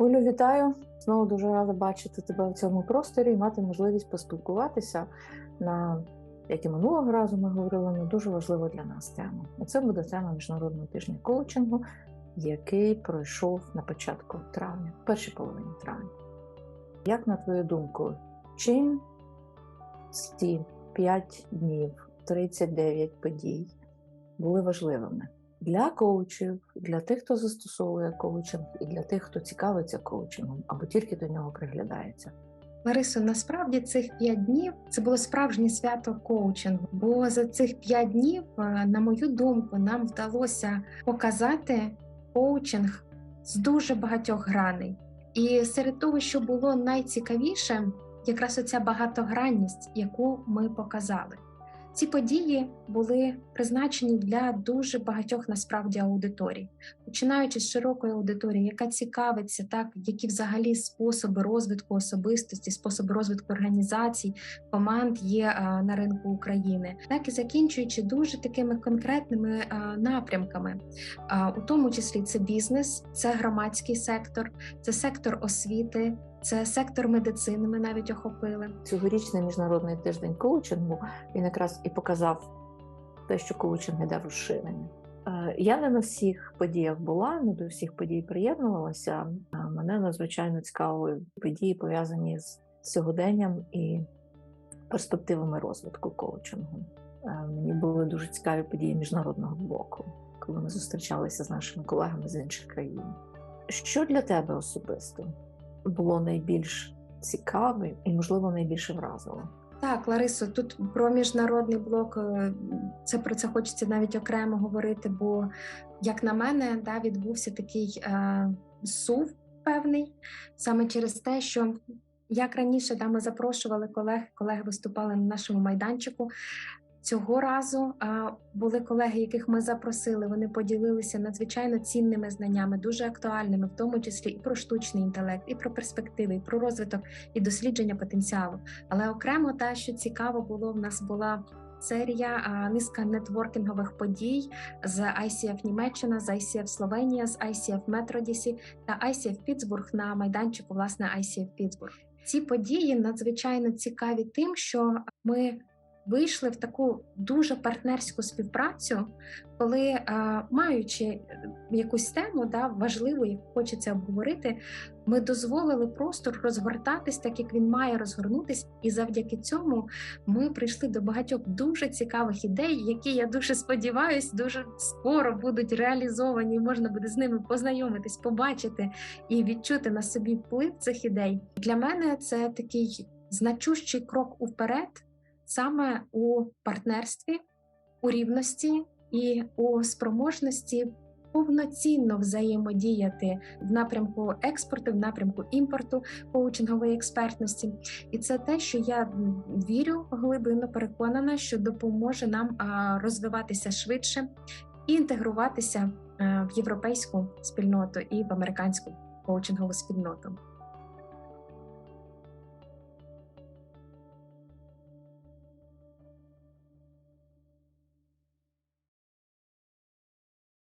Олю, вітаю! Знову дуже рада бачити тебе в цьому просторі і мати можливість поспілкуватися на, як і минулого разу ми говорили, на дуже важливу для нас тему. І це буде тема міжнародного тижня коучингу, який пройшов на початку травня, першій половині травня. Як на твою думку, чим ці 5 днів, 39 подій були важливими? Для коучів, для тих, хто застосовує коучинг, і для тих, хто цікавиться коучингом або тільки до нього приглядається. Ларисо, насправді цих п'ять днів це було справжнє свято коучингу. Бо за цих п'ять днів, е, на мою думку, нам вдалося показати коучинг з дуже багатьох граней. І серед того, що було найцікавіше, якраз оця багатогранність, яку ми показали. Ці події були призначені для дуже багатьох насправді аудиторій, починаючи з широкої аудиторії, яка цікавиться, так які взагалі способи розвитку особистості, способи розвитку організацій, команд є а, на ринку України, так і закінчуючи дуже такими конкретними а, напрямками, а, у тому числі це бізнес, це громадський сектор, це сектор освіти. Це сектор медицини. Ми навіть охопили цьогорічний міжнародний тиждень коучингу. Він якраз і показав те, що коучинг іде в розширення. Е, я не на всіх подіях була, не до всіх подій приєднувалася. Мене надзвичайно цікавили події, пов'язані з сьогоденням і перспективами розвитку коучингу. Е, мені були дуже цікаві події міжнародного блоку, коли ми зустрічалися з нашими колегами з інших країн. Що для тебе особисто? Було найбільш цікаве і, можливо, найбільше вразило. Так, Ларисо, тут про міжнародний блок е, це про це хочеться навіть окремо говорити. Бо, як на мене, да, відбувся такий е, сув певний саме через те, що як раніше да, ми запрошували колег, колеги виступали на нашому майданчику. Цього разу були колеги, яких ми запросили. Вони поділилися надзвичайно цінними знаннями, дуже актуальними, в тому числі і про штучний інтелект, і про перспективи, і про розвиток і дослідження потенціалу. Але окремо те, що цікаво було, в нас була серія а, низка нетворкінгових подій з ICF Німеччина, з ICF Словенія, з ICF Метродісі та ICF Пітсбург на майданчику власне ICF Пітсбург. Ці події надзвичайно цікаві тим, що ми вийшли в таку дуже партнерську співпрацю, коли, е, маючи якусь тему, да, важливу, яку хочеться обговорити, ми дозволили простор розгортатись, так як він має розгорнутись, і завдяки цьому ми прийшли до багатьох дуже цікавих ідей, які я дуже сподіваюся, дуже скоро будуть реалізовані. Можна буде з ними познайомитись, побачити і відчути на собі вплив цих ідей. Для мене це такий значущий крок уперед саме у партнерстві, у рівності і у спроможності повноцінно взаємодіяти в напрямку експорту, в напрямку імпорту коучингової експертності. І це те, що я вірю глибинно переконана, що допоможе нам розвиватися швидше і інтегруватися в європейську спільноту і в американську коучингову спільноту.